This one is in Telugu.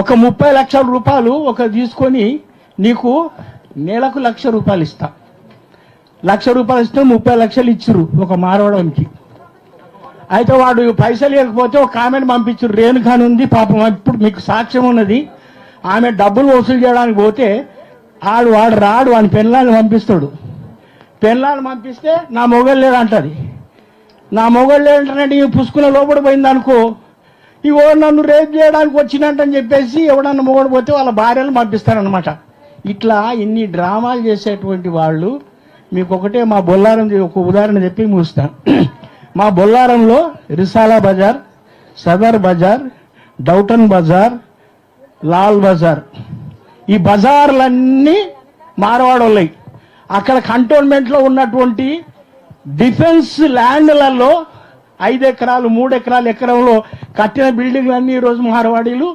ఒక ముప్పై లక్షల రూపాయలు ఒక తీసుకొని నీకు నెలకు లక్ష రూపాయలు ఇస్తా. లక్ష రూపాయలు ఇస్తే ముప్పై లక్షలు ఇచ్చిర్రు ఒక మారవడానికి. అయితే వాడు పైసలు ఇవ్వకపోతే ఒక ఆమెను పంపించారు రేణుకాని ఉంది పాపం ఇప్పుడు మీకు సాక్ష్యం ఉన్నది. ఆమె డబ్బులు వసూలు చేయడానికి పోతే ఆడు వాడు రాడు వాని పెళ్ళాన్ని పంపిస్తాడు. పెళ్ళాన్ని పంపిస్తే నా మొగలు లేదంటది నా మొగలు లేదంటే ఈ పుసుకున్న లోపల పోయిందనుకో ఇగో నన్ను రేపు చేయడానికి వచ్చినట్టని చెప్పేసి ఎవడన్నా మొగడు పోతే వాళ్ళ భార్యలు పంపిస్తారనమాట ఇట్లా ఇన్ని డ్రామాలు చేసేటువంటి వాళ్ళు మీకు ఒకటే మా బొల్లారం ఒక ఉదాహరణ చెప్పి ముగిస్తాను మా బొల్లారంలో రిసాలా బజార్ సదర్ బజార్ డౌటన్ బజార్ లాల్ బజార్. ఈ బజార్లన్నీ మారవాడోళ్ళయి. అక్కడ కంటోన్మెంట్లో ఉన్నటువంటి డిఫెన్స్ ల్యాండ్లలో ఐదు ఎకరాలు మూడు ఎకరాలు ఎకరంలో కట్టిన బిల్డింగ్లన్నీ ఈరోజు మార్వాడీలు